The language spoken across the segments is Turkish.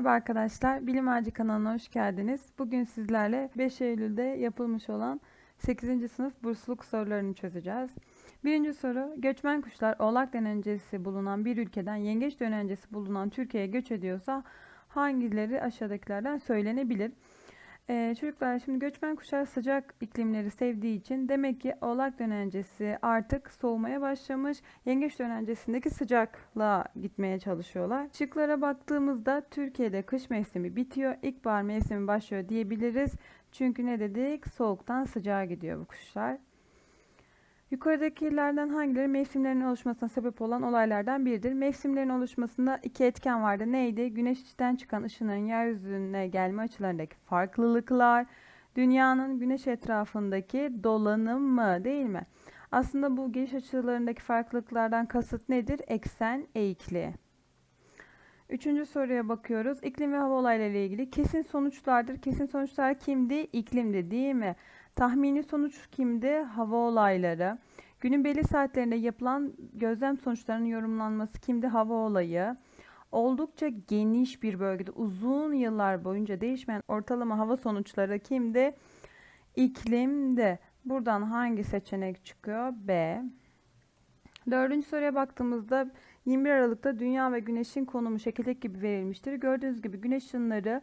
Merhaba arkadaşlar, Bilim Ağacı kanalına hoş geldiniz. Bugün sizlerle 5 Eylül'de yapılmış olan 8. sınıf bursluluk sorularını çözeceğiz. Birinci soru, göçmen kuşlar oğlak dönencesi bulunan bir ülkeden yengeç dönencesi bulunan Türkiye'ye göç ediyorsa hangileri aşağıdakilerden söylenebilir? Ee, çocuklar şimdi göçmen kuşlar sıcak iklimleri sevdiği için demek ki oğlak dönencesi artık soğumaya başlamış. Yengeç dönencesindeki sıcaklığa gitmeye çalışıyorlar. Şıklara baktığımızda Türkiye'de kış mevsimi bitiyor, ilkbahar mevsimi başlıyor diyebiliriz. Çünkü ne dedik? Soğuktan sıcağa gidiyor bu kuşlar. Yukarıdakilerden hangileri mevsimlerin oluşmasına sebep olan olaylardan biridir? Mevsimlerin oluşmasında iki etken vardı. Neydi? Güneş içten çıkan ışınların yeryüzüne gelme açılarındaki farklılıklar, dünyanın güneş etrafındaki dolanımı değil mi? Aslında bu geliş açılarındaki farklılıklardan kasıt nedir? Eksen eğikliği. Üçüncü soruya bakıyoruz. İklim ve hava olayları ile ilgili kesin sonuçlardır. Kesin sonuçlar kimdi? İklimdi değil mi? Tahmini sonuç kimdi? Hava olayları. Günün belli saatlerinde yapılan gözlem sonuçlarının yorumlanması kimdi? Hava olayı. Oldukça geniş bir bölgede uzun yıllar boyunca değişmeyen ortalama hava sonuçları kimdi? İklimdi. Buradan hangi seçenek çıkıyor? B. Dördüncü soruya baktığımızda 21 Aralık'ta Dünya ve Güneş'in konumu şekildeki gibi verilmiştir. Gördüğünüz gibi Güneş ışınları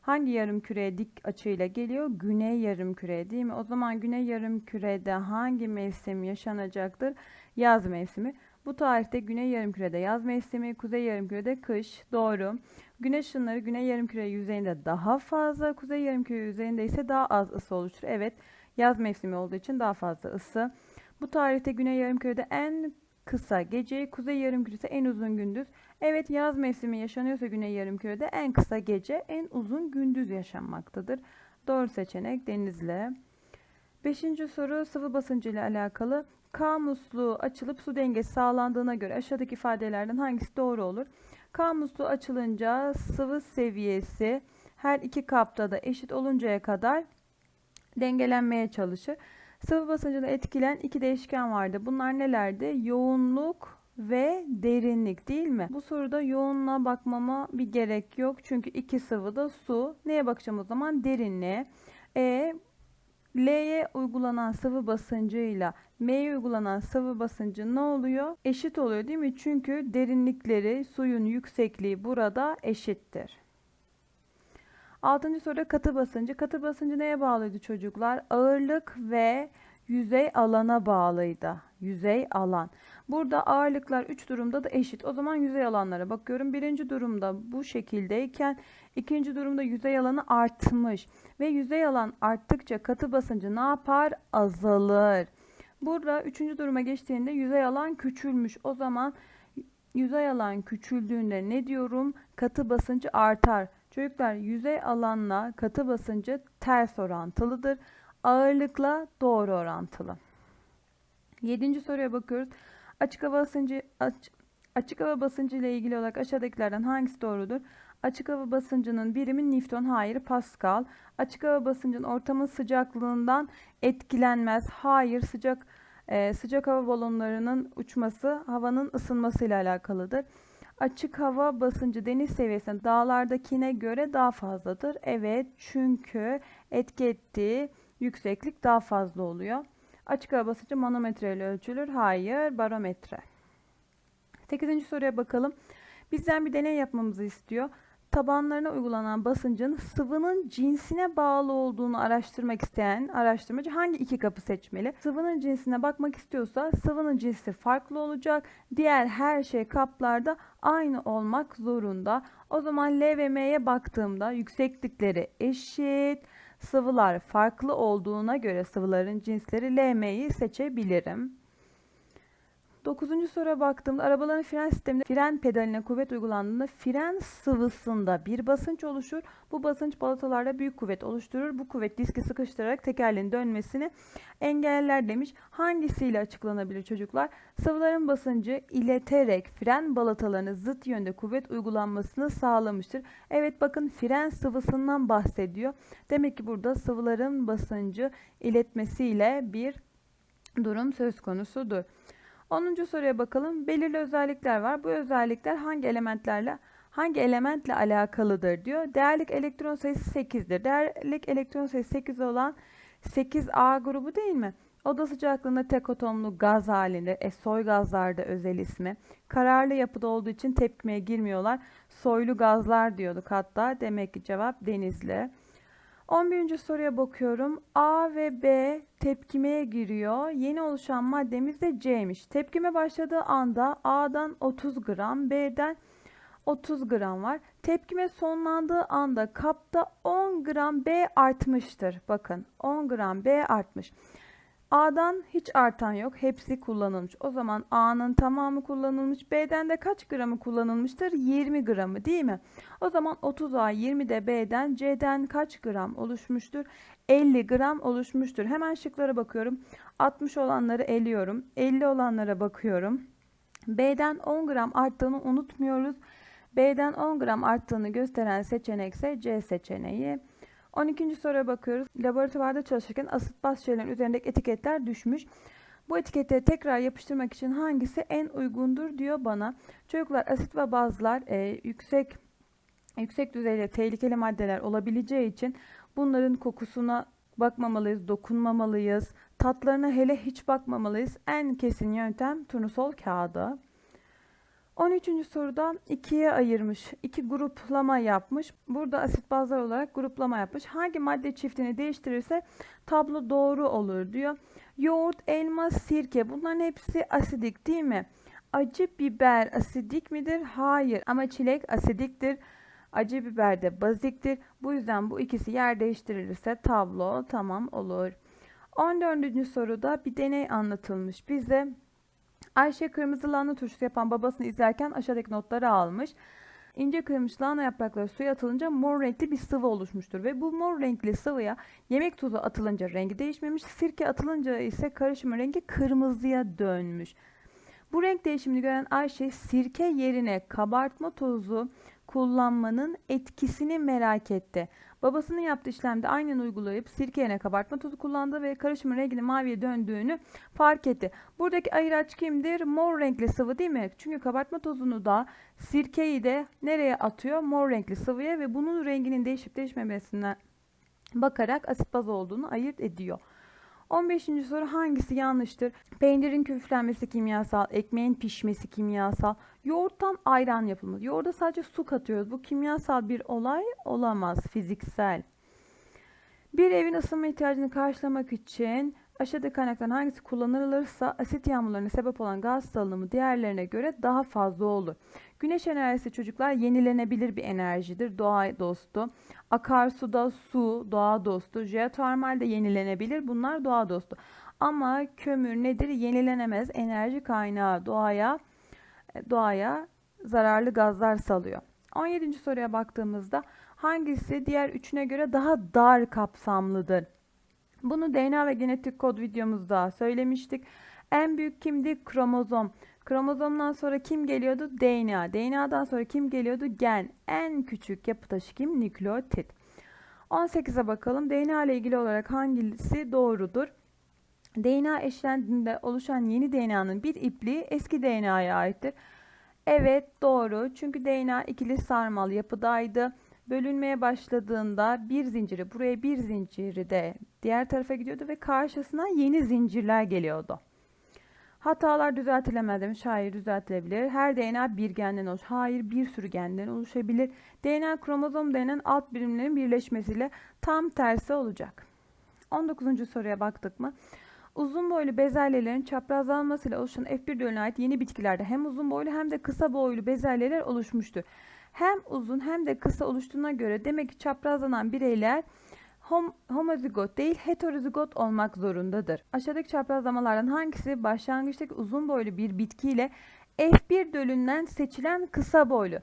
hangi yarım küreye dik açıyla geliyor? Güney yarım küreye değil mi? O zaman Güney yarım kürede hangi mevsim yaşanacaktır? Yaz mevsimi. Bu tarihte Güney yarım kürede yaz mevsimi, Kuzey yarım kürede kış. Doğru. Güneş ışınları Güney yarım küre yüzeyinde daha fazla, Kuzey yarım küre yüzeyinde ise daha az ısı oluşturur. Evet, yaz mevsimi olduğu için daha fazla ısı. Bu tarihte Güney yarım kürede en kısa gece, kuzey yarımküresi en uzun gündüz. Evet yaz mevsimi yaşanıyorsa güney yarımkürede en kısa gece, en uzun gündüz yaşanmaktadır. Doğru seçenek Denizli. Beşinci soru sıvı basıncı ile alakalı. K musluğu açılıp su dengesi sağlandığına göre aşağıdaki ifadelerden hangisi doğru olur? K musluğu açılınca sıvı seviyesi her iki kapta da eşit oluncaya kadar dengelenmeye çalışır. Sıvı basıncını etkileyen iki değişken vardı. Bunlar nelerdi? Yoğunluk ve derinlik değil mi? Bu soruda yoğunluğa bakmama bir gerek yok. Çünkü iki sıvı da su. Neye bakacağım o zaman? Derinliğe. E, L'ye uygulanan sıvı basıncıyla M'ye uygulanan sıvı basıncı ne oluyor? Eşit oluyor değil mi? Çünkü derinlikleri, suyun yüksekliği burada eşittir. Altıncı soruda katı basıncı. Katı basıncı neye bağlıydı çocuklar? Ağırlık ve yüzey alana bağlıydı. Yüzey alan. Burada ağırlıklar 3 durumda da eşit. O zaman yüzey alanlara bakıyorum. Birinci durumda bu şekildeyken ikinci durumda yüzey alanı artmış. Ve yüzey alan arttıkça katı basıncı ne yapar? Azalır. Burada üçüncü duruma geçtiğinde yüzey alan küçülmüş. O zaman yüzey alan küçüldüğünde ne diyorum? Katı basıncı artar. Çocuklar yüzey alanla katı basıncı ters orantılıdır. Ağırlıkla doğru orantılı. Yedinci soruya bakıyoruz. Açık hava basıncı aç, açık hava basıncı ile ilgili olarak aşağıdakilerden hangisi doğrudur? Açık hava basıncının birimi Newton, hayır Pascal. Açık hava basıncının ortamın sıcaklığından etkilenmez. Hayır, sıcak e, sıcak hava balonlarının uçması havanın ısınmasıyla alakalıdır. Açık hava basıncı deniz seviyesinde dağlardakine göre daha fazladır. Evet çünkü etki ettiği yükseklik daha fazla oluyor. Açık hava basıncı manometre ile ölçülür. Hayır barometre. 8. soruya bakalım. Bizden bir deney yapmamızı istiyor tabanlarına uygulanan basıncın sıvının cinsine bağlı olduğunu araştırmak isteyen araştırmacı hangi iki kapı seçmeli? Sıvının cinsine bakmak istiyorsa sıvının cinsi farklı olacak. Diğer her şey kaplarda aynı olmak zorunda. O zaman L ve M'ye baktığımda yükseklikleri eşit, sıvılar farklı olduğuna göre sıvıların cinsleri L, M'yi seçebilirim. Dokuzuncu soruya baktığımda arabaların fren sisteminde fren pedaline kuvvet uygulandığında fren sıvısında bir basınç oluşur. Bu basınç balatalarda büyük kuvvet oluşturur. Bu kuvvet diski sıkıştırarak tekerleğin dönmesini engeller demiş. Hangisiyle açıklanabilir çocuklar? Sıvıların basıncı ileterek fren balatalarına zıt yönde kuvvet uygulanmasını sağlamıştır. Evet bakın fren sıvısından bahsediyor. Demek ki burada sıvıların basıncı iletmesiyle bir durum söz konusudur. 10. soruya bakalım. Belirli özellikler var. Bu özellikler hangi elementlerle hangi elementle alakalıdır diyor. Değerlik elektron sayısı 8'dir. Değerlik elektron sayısı 8 olan 8A grubu değil mi? Oda sıcaklığında tek atomlu gaz halinde, e, soy gazlarda özel ismi. Kararlı yapıda olduğu için tepkimeye girmiyorlar. Soylu gazlar diyorduk hatta. Demek ki cevap denizli. 11. soruya bakıyorum. A ve B tepkimeye giriyor. Yeni oluşan maddemiz de C'miş. Tepkime başladığı anda A'dan 30 gram, B'den 30 gram var. Tepkime sonlandığı anda kapta 10 gram B artmıştır. Bakın 10 gram B artmış. A'dan hiç artan yok. Hepsi kullanılmış. O zaman A'nın tamamı kullanılmış. B'den de kaç gramı kullanılmıştır? 20 gramı değil mi? O zaman 30A 20 de B'den C'den kaç gram oluşmuştur? 50 gram oluşmuştur. Hemen şıklara bakıyorum. 60 olanları eliyorum. 50 olanlara bakıyorum. B'den 10 gram arttığını unutmuyoruz. B'den 10 gram arttığını gösteren seçenek ise C seçeneği. 12. soruya bakıyoruz. Laboratuvarda çalışırken asit baz şeylerin üzerindeki etiketler düşmüş. Bu etiketleri tekrar yapıştırmak için hangisi en uygundur diyor bana. Çocuklar asit ve bazlar e, yüksek yüksek düzeyde tehlikeli maddeler olabileceği için bunların kokusuna bakmamalıyız, dokunmamalıyız. Tatlarına hele hiç bakmamalıyız. En kesin yöntem turnusol kağıdı. 13. soruda ikiye ayırmış. iki gruplama yapmış. Burada asit bazlar olarak gruplama yapmış. Hangi madde çiftini değiştirirse tablo doğru olur diyor. Yoğurt, elma, sirke bunların hepsi asidik değil mi? Acı biber asidik midir? Hayır ama çilek asidiktir. Acı biber de baziktir. Bu yüzden bu ikisi yer değiştirilirse tablo tamam olur. 14. soruda bir deney anlatılmış bize. Ayşe kırmızı lahana turşusu yapan babasını izlerken aşağıdaki notları almış. İnce kırılmış lahana yaprakları suya atılınca mor renkli bir sıvı oluşmuştur ve bu mor renkli sıvıya yemek tuzu atılınca rengi değişmemiş, sirke atılınca ise karışımın rengi kırmızıya dönmüş. Bu renk değişimini gören Ayşe sirke yerine kabartma tozu kullanmanın etkisini merak etti. Babasının yaptığı işlemde aynen uygulayıp sirke yerine kabartma tozu kullandı ve karışımın renginin maviye döndüğünü fark etti. Buradaki ayıraç kimdir? Mor renkli sıvı değil mi? Çünkü kabartma tozunu da sirkeyi de nereye atıyor? Mor renkli sıvıya ve bunun renginin değişip değişmemesinden bakarak asit baz olduğunu ayırt ediyor. 15. soru hangisi yanlıştır? Peynirin küflenmesi kimyasal, ekmeğin pişmesi kimyasal, yoğurttan ayran yapılması. Yoğurda sadece su katıyoruz. Bu kimyasal bir olay olamaz, fiziksel. Bir evin ısınma ihtiyacını karşılamak için aşağıdaki kaynakların hangisi kullanılırsa asit yağmurlarına sebep olan gaz salınımı diğerlerine göre daha fazla olur. Güneş enerjisi çocuklar yenilenebilir bir enerjidir. Doğa dostu. Akarsuda su doğa dostu. Jeotermal de yenilenebilir. Bunlar doğa dostu. Ama kömür nedir? Yenilenemez enerji kaynağı doğaya doğaya zararlı gazlar salıyor. 17. soruya baktığımızda hangisi diğer üçüne göre daha dar kapsamlıdır? Bunu DNA ve genetik kod videomuzda söylemiştik. En büyük kimdi? Kromozom. Kromozomdan sonra kim geliyordu? DNA. DNA'dan sonra kim geliyordu? Gen. En küçük yapı taşı kim? Nükleotit. 18'e bakalım. DNA ile ilgili olarak hangisi doğrudur? DNA eşlendiğinde oluşan yeni DNA'nın bir ipliği eski DNA'ya aittir. Evet doğru. Çünkü DNA ikili sarmal yapıdaydı. Bölünmeye başladığında bir zinciri buraya bir zinciri de diğer tarafa gidiyordu ve karşısına yeni zincirler geliyordu. Hatalar düzeltilemez demiş. Hayır düzeltilebilir. Her DNA bir genden olur. Hayır bir sürü genden oluşabilir. DNA kromozom denen alt birimlerin birleşmesiyle tam tersi olacak. 19. soruya baktık mı? Uzun boylu bezelyelerin çaprazlanmasıyla oluşan F1 dölüne ait yeni bitkilerde hem uzun boylu hem de kısa boylu bezelyeler oluşmuştur. Hem uzun hem de kısa oluştuğuna göre demek ki çaprazlanan bireyler hom homozigot değil heterozigot olmak zorundadır. Aşağıdaki çaprazlamalardan hangisi başlangıçtaki uzun boylu bir bitkiyle F1 dölünden seçilen kısa boylu?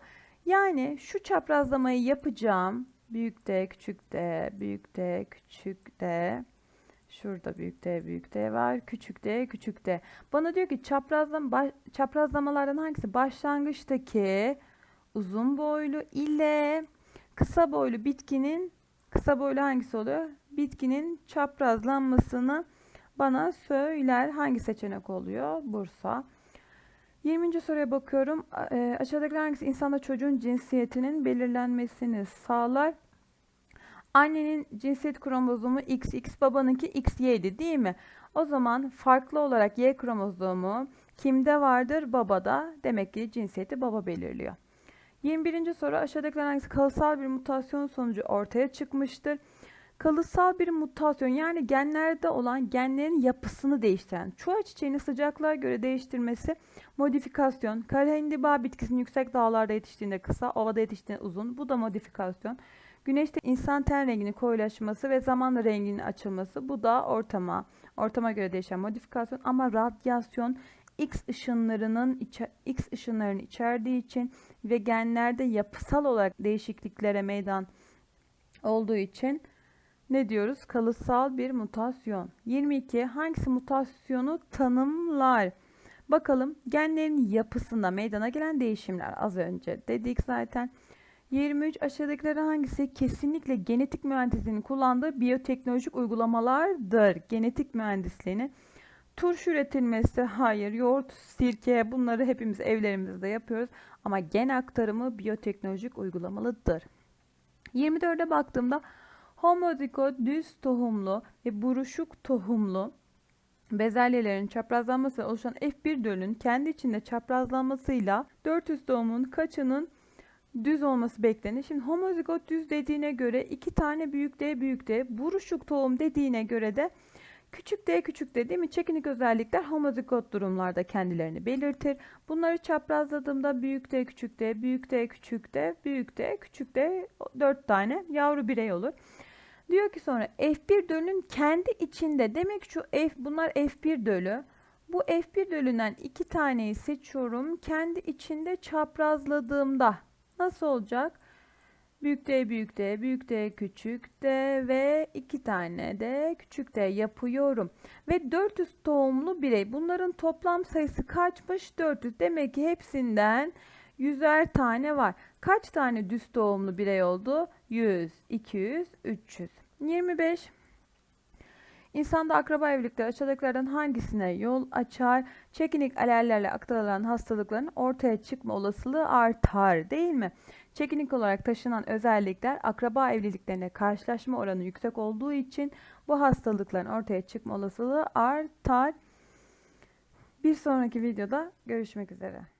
Yani şu çaprazlamayı yapacağım. Büyük D, küçük D, büyük D, küçük D. Şurada büyük D, büyük D var. Küçük D, küçük D. Bana diyor ki çaprazlama, baş, çaprazlamalardan hangisi başlangıçtaki uzun boylu ile kısa boylu bitkinin kısa boylu hangisi oluyor? Bitkinin çaprazlanmasını bana söyler. Hangi seçenek oluyor? Bursa. 20. soruya bakıyorum. E, aşağıdakiler hangisi insanda çocuğun cinsiyetinin belirlenmesini sağlar? Annenin cinsiyet kromozomu XX, babanınki XY'di değil mi? O zaman farklı olarak Y kromozomu kimde vardır? Babada. Demek ki cinsiyeti baba belirliyor. 21. soru aşağıdakiler hangisi kalıtsal bir mutasyon sonucu ortaya çıkmıştır? Kalıtsal bir mutasyon yani genlerde olan genlerin yapısını değiştiren, çuha çiçeğini sıcaklığa göre değiştirmesi modifikasyon, karahindiba bitkisinin yüksek dağlarda yetiştiğinde kısa, ovada yetiştiğinde uzun. Bu da modifikasyon. Güneşte insan ten renginin koyulaşması ve zamanla renginin açılması. Bu da ortama, ortama göre değişen modifikasyon ama radyasyon X ışınlarının X ışınlarını içerdiği için ve genlerde yapısal olarak değişikliklere meydan olduğu için ne diyoruz? Kalıtsal bir mutasyon. 22. Hangisi mutasyonu tanımlar? Bakalım genlerin yapısında meydana gelen değişimler az önce dedik zaten. 23 aşağıdakilerden hangisi kesinlikle genetik mühendisliğinin kullandığı biyoteknolojik uygulamalardır? Genetik mühendisliğini turş üretilmesi hayır, yoğurt, sirke bunları hepimiz evlerimizde yapıyoruz ama gen aktarımı biyoteknolojik uygulamalıdır. 24'e baktığımda homozigot düz tohumlu ve buruşuk tohumlu bezelyelerin çaprazlanması oluşan F1 dölünün kendi içinde çaprazlanmasıyla 400 doğumun kaçının düz olması beklenir. Şimdi homozigot düz dediğine göre iki tane büyük D büyük D, buruşuk tohum dediğine göre de küçük D küçük D değil mi? Çekinik özellikler homozigot durumlarda kendilerini belirtir. Bunları çaprazladığımda büyük D küçük D, büyük D küçük D, büyük D küçük D 4 tane yavru birey olur. Diyor ki sonra F1 dölünün kendi içinde demek şu F bunlar F1 dölü. Bu F1 dölünden iki taneyi seçiyorum. Kendi içinde çaprazladığımda nasıl olacak? Büyük D, büyük D, büyük D, küçük D ve iki tane de küçük D yapıyorum. Ve 400 tohumlu birey. Bunların toplam sayısı kaçmış? 400. Demek ki hepsinden yüzer tane var. Kaç tane düz doğumlu birey oldu? 100, 200, 300. 25. İnsanda akraba evlilikleri aşağıdakilerden hangisine yol açar? Çekinik alerlerle aktarılan hastalıkların ortaya çıkma olasılığı artar değil mi? Çekinik olarak taşınan özellikler akraba evliliklerine karşılaşma oranı yüksek olduğu için bu hastalıkların ortaya çıkma olasılığı artar. Bir sonraki videoda görüşmek üzere.